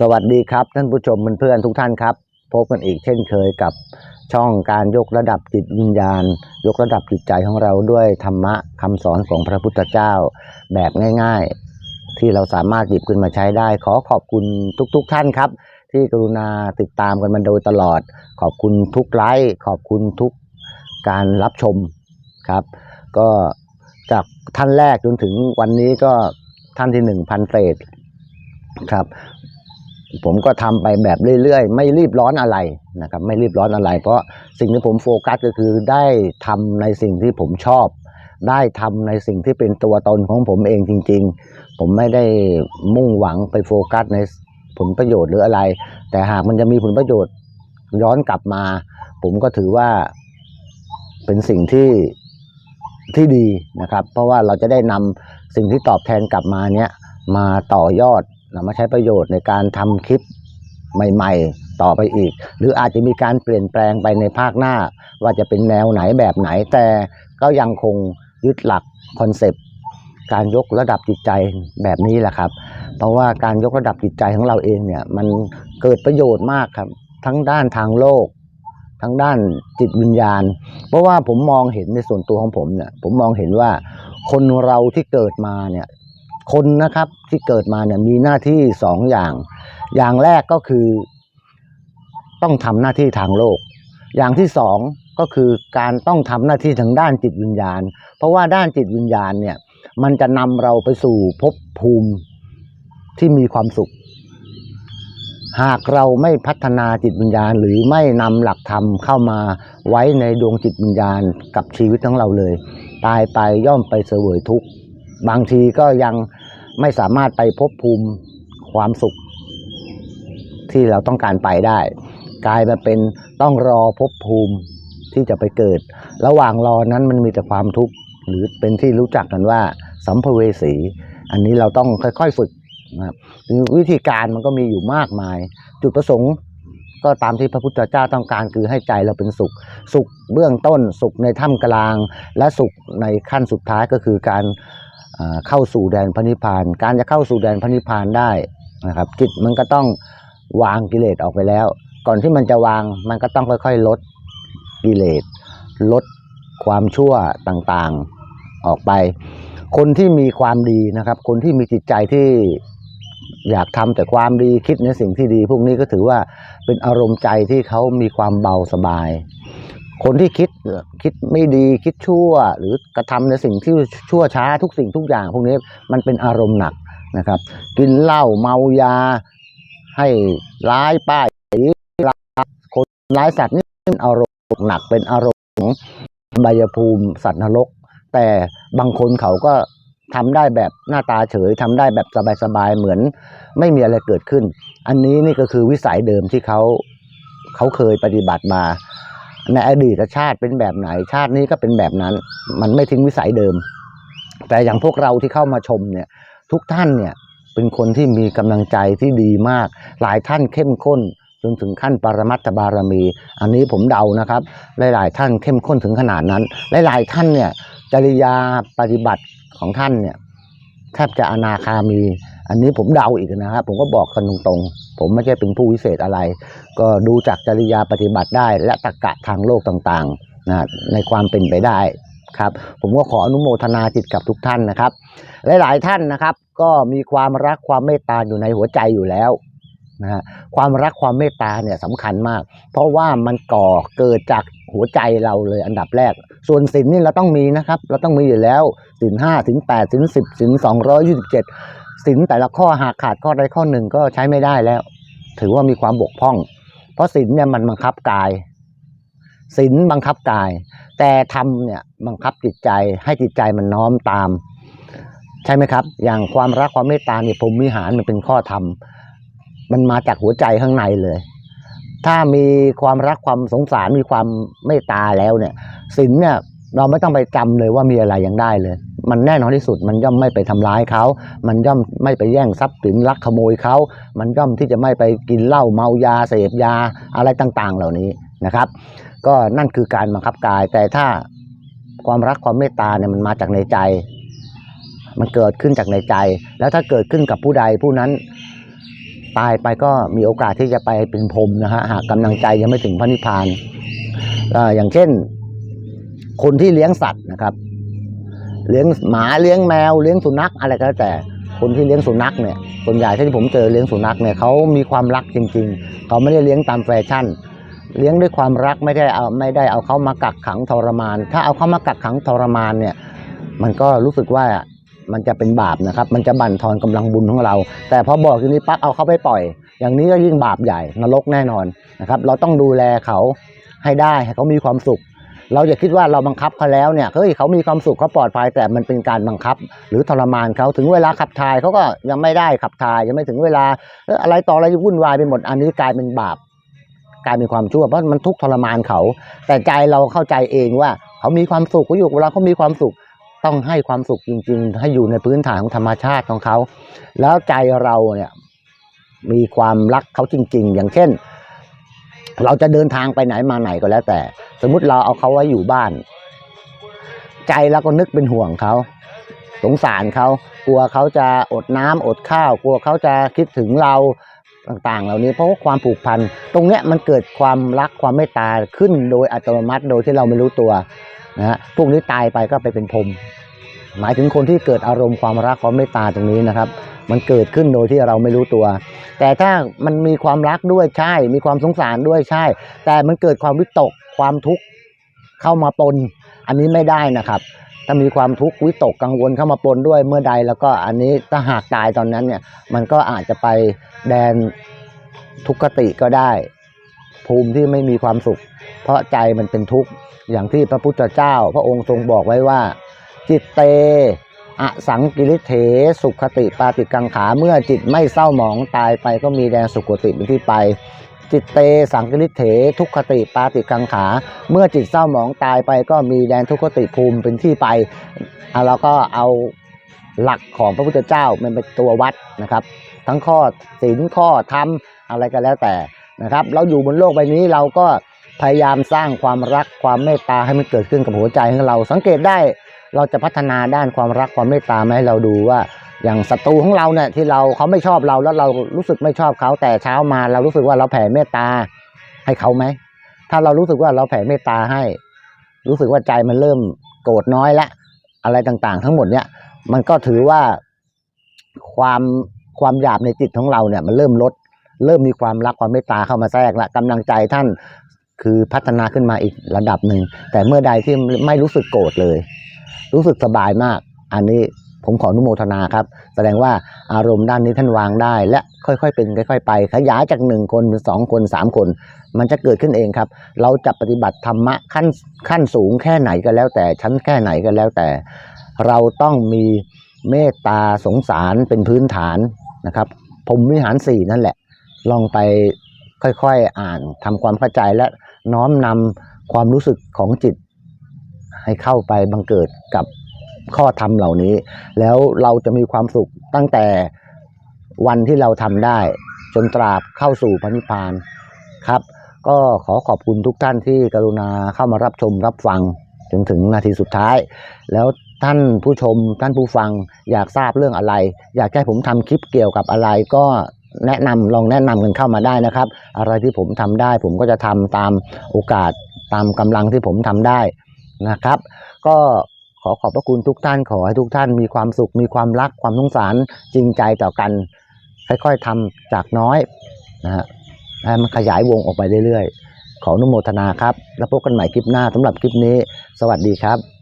สวัสดีครับท่านผู้ชมเพื่อนๆทุกท่านครับ พบกันอีกเช่นเคยกับช่องการยกระดับจิตวิญญาณ ยกระดับจิตใจของเราด้วยธรรมะคำสอนของพระพุทธเจ้าแบบง่าย ๆ ที่เราสามารถหยิบขึ้นมาใช้ได้ ขอขอบคุณทุกๆท่านครับ ที่กรุณาติดตามกันมาโดยตลอด ขอบคุณทุกไลค์ขอบคุณทุกการรับชมครับ ก็จากท่านแรกจนถึงวันนี้ก็ท่านที่หนึ่งพันเศษครับ ผมก็ทำไปแบบเรื่อยๆ ไม่รีบร้อนอะไรนะครับ ไม่รีบร้อนอะไร เพราะสิ่งที่ผมโฟกัสก็คือได้ทำในสิ่งที่ผมชอบ ได้ทำในสิ่งที่เป็นตัวตนของผมเองจริง ๆ ผมไม่ได้มุ่งหวังไปโฟกัสในผลประโยชน์หรืออะไร แต่หากมันจะมีผลประโยชน์ย้อนกลับมา ผมก็ถือว่าเป็นสิ่งที่ที่ดีนะครับ เพราะว่าเราจะได้นำสิ่งที่ตอบแทนกลับมาเนี้ยมาต่อยอด นำมาใช้ประโยชน์ในการทำคลิปใหม่ๆ ต่อไปอีก หรืออาจจะมีการเปลี่ยนแปลงไปในภาคหน้า ว่าจะเป็นแนวไหนแบบไหนแต่ก็ยังคงยึดหลักคอนเซปต์การยกระดับจิตใจแบบนี้แหละครับ เพราะว่าการยกระดับจิตใจของเราเองเนี่ยมันเกิดประโยชน์มากครับ ทั้งด้านทางโลก ทั้งด้านจิตวิญญาณ เพราะว่าผมมองเห็นในส่วนตัวของผมเนี่ยผมมองเห็นว่าคนเราที่เกิดมาเนี่ย คนนะครับที่เกิดมาเนี่ยมีหน้าที่สองอย่าง อย่างแรกก็คือ ต้องทำหน้าที่ทางโลก อย่างที่สองก็คือการต้องทำหน้าที่ทางด้านจิตวิญญาณ เพราะว่าด้านจิตวิญญาณเนี่ยมันจะนำเราไปสู่ภพภูมิที่มีความสุข หากเราไม่พัฒนาจิตวิญญาณ หรือไม่นำหลักธรรมเข้ามาไว้ในดวงจิตวิญญาณกับชีวิตของเราเลย ตายไปย่อมไปเสวยทุกข์บางทีก็ยัง ไม่สามารถไปพบภูมิความสุข ที่เราต้องการไปได้ กลายมาเป็นต้องรอพบภูมิที่จะไปเกิด ระหว่างรอนั้นมันมีแต่ความทุกข์หรือเป็นที่รู้จักกันว่า สัมภเวสี อันนี้เราต้องค่อยๆฝึกนะครับวิธีการมันก็มีอยู่มากมาย จุดประสงค์ก็ตามที่พระพุทธเจ้าต้องการคือให้ใจเราเป็นสุข สุขเบื้องต้นสุขในถ้ำกลาง และสุขในขั้นสุดท้ายก็คือการ เข้าสู่แดนพระนิพพาน การจะเข้าสู่แดนพระนิพพานได้นะครับจิตมันก็ต้องวางกิเลสออกไปแล้ว ก่อนที่มันจะวางมันก็ต้องค่อยๆ ลดกิเลสลดความชั่วต่างๆออกไป คนที่มีความดีนะครับ คนที่มีจิตใจที่อยากทำแต่ความดีคิดในสิ่งที่ดี พวกนี้ก็ถือว่าเป็นอารมณ์ใจที่เขามีความเบาสบาย คนที่คิดคิดไม่ดีคิดชั่ว หรือกระทำในสิ่งที่ชั่วช้าทุกสิ่งทุกอย่าง พวกนี้มันเป็นอารมณ์หนักนะครับ กินเหล้าเมายา ให้ร้ายป้ายสีร้ายคนร้ายสัตว์นี่เป็นอารมณ์หนักเป็นอารมณ์ของบายภูมิสัตว์นรก แต่บางคนเขาก็ทำได้แบบหน้าตาเฉยทำได้แบบสบายๆเหมือนไม่มีอะไรเกิดขึ้น อันนี้นี่ก็คือวิสัยเดิมที่เขาเขาเคยปฏิบัติมา ในอดีตชาติเป็นแบบไหน ชาตินี้ก็เป็นแบบนั้น มันไม่ทิ้งวิสัยเดิม แต่อย่างพวกเราที่เข้ามาชมเนี่ยทุกท่านเนี่ยเป็นคนที่มีกำลังใจที่ดีมาก หลายท่านเข้มข้นจนถึงขั้นปรมัตถบารมี อันนี้ผมเดานะครับ หลายๆท่านเข้มข้นถึงขนาดนั้น หลายๆท่านเนี่ยจริยาปฏิบัติของท่านเนี่ยแทบจะอนาคามี อันนี้ผมเดาอีกนะครับ ผมก็บอกกันตรงๆ ผมไม่ใช่เป็นผู้วิเศษอะไร ก็ดูจากจริยาปฏิบัติได้ และตรกะทางโลกต่างๆนะในความเป็นไปได้ครับ ผมก็ขออนุโมทนาจิตกับทุกท่านนะครับ หลายๆท่านนะครับ ก็มีความรักความเมตตาอยู่ในหัวใจอยู่แล้วนะฮะความรักความเมตตาเนี่ยสำคัญมาก เพราะว่ามันก่อเกิดจากหัวใจเราเลยอันดับแรก ส่วนศีลนี่เราต้องมีนะครับ เราต้องมีอยู่แล้วศีลห้าศีลแปดศีลสิบศีลสองร้อยยี่สิบเจ็ด ศีลแต่ละข้อหากขาดข้อใดข้อหนึ่งก็ใช้ไม่ได้แล้ว ถือว่ามีความบกพร่อง เพราะศีลเนี่ยมันบังคับกายศีลบังคับกาย แต่ธรรมเนี่ยบังคับจิตใจให้จิตใจมันน้อมตาม ใช่ไหมครับ อย่างความรักความเมตตาเนี่ยผมวิหารมันเป็นข้อธรรม มันมาจากหัวใจข้างในเลย ถ้ามีความรักความสงสารมีความเมตตาแล้วเนี่ยศีลเนี่ยเราไม่ต้องไปจำเลยว่ามีอะไรยังได้เลย มันแน่นอนที่สุด มันย่อมไม่ไปทำร้ายเขา มันย่อมไม่ไปแย่งทรัพย์สินลักขโมยเขา มันย่อมที่จะไม่ไปกินเหล้าเมายาเสพยาอะไรต่าง ๆ เหล่านี้นะครับ ก็นั่นคือการบังคับกาย แต่ถ้าความรักความเมตตาเนี่ยมันมาจากในใจ มันเกิดขึ้นจากในใจ แล้วถ้าเกิดขึ้นกับผู้ใดผู้นั้นตายไปก็มีโอกาสที่จะไปเป็นพรมนะฮะหากกำลังใจยังไม่ถึงพระนิพพานออย่างเช่น คนที่เลี้ยงสัตว์นะครับ เลี้ยงหมาเลี้ยงแมวเลี้ยงสุนัขอะไรก็แล้วแต่คนที่เลี้ยงสุนัขเนี่ยส่วนใหญ่ที่ผมเจอเลี้ยงสุนัขเนี่ยเขามีความรักจริง ๆ เขาไม่ได้เลี้ยงตามแฟชั่น เลี้ยงด้วยความรักไม่ได้เอาไม่ได้เอาเขามากักขังทรมาน ถ้าเอาเขามากักขังทรมานเนี่ยมันก็รู้สึกว่ามันจะเป็นบาปนะครับ มันจะบั่นทอนกำลังบุญของเรา แต่พอบอกทีนี้ปั๊บเอาเขาไปปล่อย อย่างนี้ก็ยิ่งบาปใหญ่นรกแน่นอนนะครับ เราต้องดูแลเขาให้ได้ให้เขามีความสุข เราอย่าคิดว่าเราบังคับเขาแล้วเนี่ยเฮ้ยเขามีความสุขเขาปลอดภัยแต่มันเป็นการบังคับ หรือทรมานเขาถึงเวลาขับถ่ายเขาก็ยังไม่ได้ขับถ่ายยังไม่ถึงเวลาเอ้ออะไรต่ออะไรวุ่นวายไปหมดอันนี้กลายเป็นบาปกลายเป็นความชั่วเพราะมันทุกข์ทรมานเขา แต่ใจเราเข้าใจเองว่า เขามีความสุขเขาอยู่เวลาเขามีความสุขต้องให้ความสุขจริง ๆ ให้อยู่ในพื้นฐานของธรรมชาติของเขา แล้วใจเราเนี่ยมีความรักเขาจริง ๆ อย่างเช่น เราจะเดินทางไปไหนมาไหนก็แล้วแต่ สมมุติเราเอาเขาไว้อยู่บ้าน ใจเราก็นึกเป็นห่วงเขา สงสารเขา กลัวเขาจะอดน้ำอดข้าว กลัวเขาจะคิดถึงเราต่างๆ เหล่านี้เพราะว่าความผูกพัน ตรงเนี้ยมันเกิดความรักความเมตตาขึ้นโดยอัตโนมัติโดยที่เราไม่รู้ตัวนะฮะพวกนี้ตายไปก็ไปเป็นพรมหมายถึงคนที่เกิดอารมณ์ความรักความเมตตาตรงนี้นะครับ มันเกิดขึ้นโดยที่เราไม่รู้ตัว แต่ถ้ามันมีความรักด้วยใช่ มีความสงสารด้วยใช่ แต่มันเกิดความวิตกความทุกข์เข้ามาปน อันนี้ไม่ได้นะครับ ถ้ามีความทุกข์วิตกกังวลเข้ามาปนด้วยเมื่อใดแล้วก็อันนี้ถ้าหากตายตอนนั้นเนี่ย มันก็อาจจะไปแดนทุกขติก็ได้ ภูมิที่ไม่มีความสุข เพราะใจมันเป็นทุกข์อย่างที่พระพุทธเจ้า พระองค์ทรงบอกไว้ว่า จิตเต อสังกิริเถสุขติปาติกังขาเมื่อจิตไม่เศร้าหมองตายไปก็มีแดนสุขติเป็นที่ไป จิตเตสังกิริเถทุกขติปาติกังขา เมื่อจิตเศร้าหมองตายไปก็มีแดนทุกขติภูมิเป็นที่ไปอะเราก็เอาหลักของพระพุทธเจ้ามันเป็นตัววัดนะครับ ทั้งข้อศีลข้อธรรมอะไรก็แล้วแต่นะครับ เราอยู่บนโลกใบนี้เราก็พยายามสร้างความรักความเมตตาให้มันเกิดขึ้นกับหัวใจของเราสังเกตได้ เราจะพัฒนาด้านความรักความเมตตามาให้เราดูว่า อย่างศัตรูของเราเนี่ยที่เราเขาไม่ชอบเราแล้วเรารู้สึกไม่ชอบเขาแต่เช้ามาเรารู้สึกว่าเราแผ่เมตตาให้เขาไหมถ้าเรารู้สึกว่าเราแผ่เมตตาให้ รู้สึกว่าใจมันเริ่มโกรธน้อยละอะไรต่างๆ ทั้งหมดเนี่ย มันก็ถือว่าความความหยาบในจิตของเราเนี่ย มันเริ่มลด เริ่มมีความรักความเมตตาเข้ามาแทรกละกำลังใจท่านคือพัฒนาขึ้นมาอีกระดับหนึ่งแต่เมื่อใดที่ไม่รู้สึกโกรธเลย รู้สึกสบายมาก อันนี้ผมขออนุโมทนาครับ แสดงว่าอารมณ์ด้านนี้ท่านวางได้ และค่อยๆเป็นค่อยๆไป ขยายจากหนึ่งคนเป็นสองคนสามคน มันจะเกิดขึ้นเองครับ เราจะปฏิบัติธรรมะขั้นขั้นสูงแค่ไหนก็แล้วแต่ชั้นแค่ไหนก็แล้วแต่ เราต้องมีเมตตาสงสารเป็นพื้นฐานนะครับผมวิหารสี่นั่นแหละ ลองไปค่อยๆอ่านทำความเข้าใจและน้อมนำความรู้สึกของจิต ให้เข้าไปบังเกิดกับข้อธรรมเหล่านี้ แล้วเราจะมีความสุขตั้งแต่วันที่เราทำได้ จนตราบเข้าสู่พระนิพพานครับ ก็ขอขอบคุณทุกท่านที่กรุณาเข้ามารับชมรับฟังจนถึงนาทีสุดท้าย แล้วท่านผู้ชมท่านผู้ฟังอยากทราบเรื่องอะไร อยากให้ผมทำคลิปเกี่ยวกับอะไรก็แนะนำลองแนะนำกันเข้ามาได้นะครับ อะไรที่ผมทำได้ ผมก็จะทำตามโอกาสตามกำลังที่ผมทำได้ นะครับ ก็ขอขอบพระคุณทุกท่านขอให้ทุกท่านมีความสุข มีความรักความสงสารจริงใจต่อกัน ค่อยๆทำจากน้อยนะฮะให้มันขยายวงออกไปเรื่อยๆ ขออนุโมทนาครับ แล้วพบกันใหม่คลิปหน้าสำหรับคลิปนี้ สวัสดีครับ